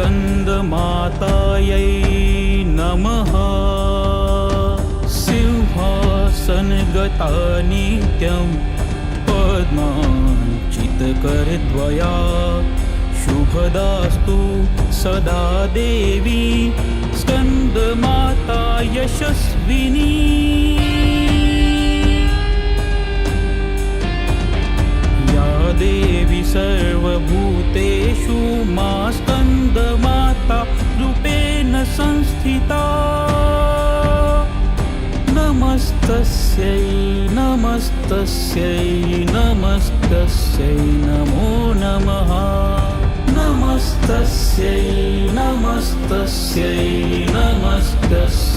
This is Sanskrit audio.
स्कन्दमातायै नमः। सिंहासनगता नित्यं पद्माञ्चित्करद्वया शुभदास्तु सदा देवी। स्कन्दमाता यशस्विनी। सर्वभूतेषु मा स्कन्दमाता रूपेण संस्थिता। नमस्तस्यै नमस्तस्यै नमस्तस्यै नमो नमः। नमस्तस्यै नमस्तस्यै नमस्तस्यै